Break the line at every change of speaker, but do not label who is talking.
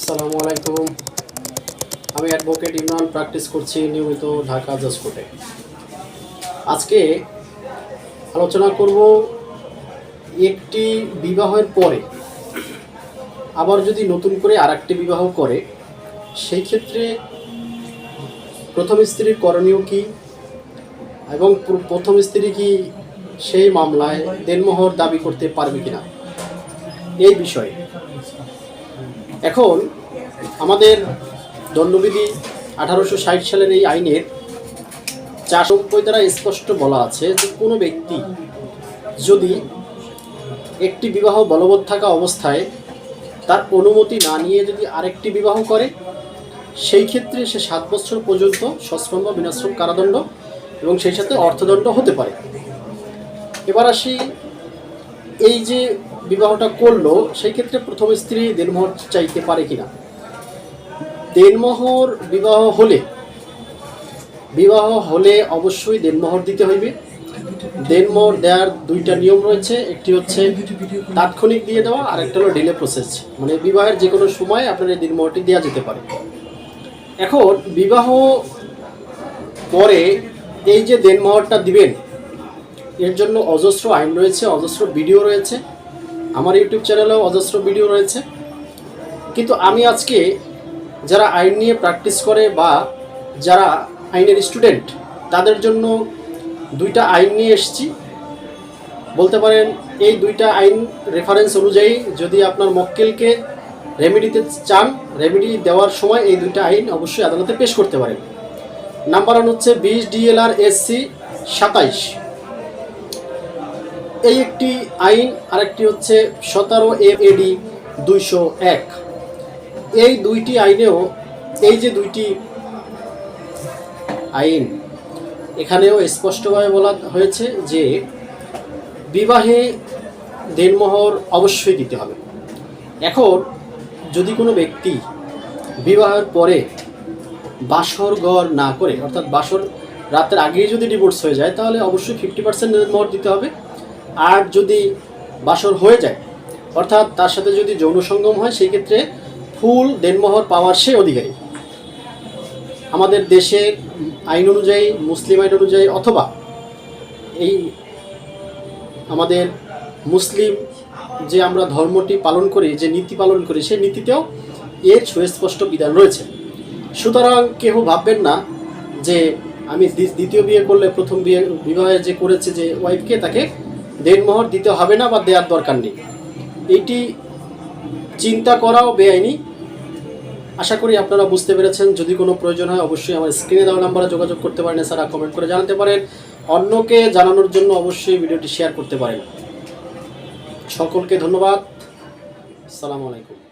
আসসালামু আলাইকুম। আমি অ্যাডভোকেট ইমরান প্র্যাকটিস করছি নিয়মিত ঢাকা জজ আজকে আলোচনা করব একটি বিবাহের পরে। আবার যদি নতুন করে আর একটি বিবাহ করে, সেই ক্ষেত্রে প্রথম স্ত্রীর করণীয় কী? এবং প্রথম স্ত্রী কি সেই মামলায় দেনমোহর দাবি করতে পারবে কিনা? এই বিষয়ে এখন আমাদের দণ্ডবিধি আঠারোশো ষাট সালের এই আইনের চারশোপয় দ্বারা স্পষ্ট বলা আছে যে কোনো ব্যক্তি যদি একটি বিবাহ বলবৎ থাকা অবস্থায় তার অনুমতি না নিয়ে যদি আরেকটি বিবাহ করে, সেই ক্ষেত্রে সে সাত বছর পর্যন্ত সশ্রম বা বিনাশ্রম, কারাদণ্ড এবং সেই সাথে অর্থদণ্ড হতে পারে। এবার আসি এই যে বিবাহটা করল সেই ক্ষেত্রে প্রথম স্ত্রী দেনমোহর চাইতে পারে কিনা? দেনমোহর বিবাহ হলে বিবাহ হলে অবশ্যই দেনমোহর দিতে হইবে। দেনমোহর দেওয়ার দুইটা নিয়ম রয়েছে, একটি হচ্ছে তাৎক্ষণিক দিয়ে দেওয়া, আর একটা হলো ডিলে প্রসেস মানে বিবাহের যে কোনো সময় আপনার এই দেনমোহরটি দেওয়া যেতে পারে। এখন বিবাহ পরে এই যে দেনমোহরটা দিবেন, এর জন্য অজস্র আইন রয়েছে, অজস্র ভিডিও রয়েছে। আমার ইউটিউব চ্যানেলেও অজস্র ভিডিও রয়েছে। কিন্তু আমি আজকে যারা আইন নিয়ে প্র্যাকটিস করে বা যারা আইনের স্টুডেন্ট, তাদের জন্য দুইটা আইন নিয়ে এসেছি। বলতে পারেন, এই দুইটা আইন রেফারেন্স অনুযায়ী যদি আপনার মক্কেলকে রেমেডিতে চান রেমেডি দেওয়ার সময় এই দুইটা আইন অবশ্যই আদালতে পেশ করতে পারেন। নাম্বার ওয়ান হচ্ছে বিশ ডিএলআর এসসি সাতাইশ। এই একটি আইন, আরেকটি হচ্ছে সতেরো এডি দুইশো এক। এই দুইটি আইনেও, এই যে দুইটি আইন, এখানেও স্পষ্টভাবে বলা হয়েছে যে বিবাহে দেনমোহর অবশ্যই দিতে হবে। এখন যদি কোনো ব্যক্তি বিবাহের পরে বাসর গড় না করে, অর্থাৎ বাসর রাতের আগেই যদি ডিভোর্স হয়ে যায়, তাহলে অবশ্যই ফিফটি পার্সেন্ট দিতে হবে। আর যদি বাসর হয়ে যায়, অর্থাৎ তার সাথে যদি যৌন সঙ্গম হয়, সেই ক্ষেত্রে ফুল দেনমোহর পাওয়ার সে অধিকারী। আমাদের দেশের আইন অনুযায়ী, মুসলিম আইন অনুযায়ী, অথবা এই আমাদের মুসলিম যে আমরা ধর্মটি পালন করি, যে নীতি পালন করি, সেই নীতিতেও এর সুস্পষ্ট বিধান রয়েছে। সুতরাং কেউ ভাববেন না যে আমি দ্বি- দ্বিতীয় বিয়ে করলে প্রথম বিয়ে বিবাহে যে করেছে যে ওয়াইফকে তাকে দেনমোহর দিতে হবে না বা দেওয়ার দরকার নেই। এটি চিন্তা করাও বেআইনি। আশা করি আপনারা বুঝতে পেরেছেন। যদি কোনো প্রয়োজন হয় অবশ্যই আমার স্ক্রিনে দেওয়া নাম্বারে যোগাযোগ করতে পারেন, এছাড়া কমেন্ট করে জানাতে পারেন। অন্যকে জানানোর জন্য অবশ্যই ভিডিওটি শেয়ার করতে পারেন। সকলকে ধন্যবাদ। সালামু আলাইকুম।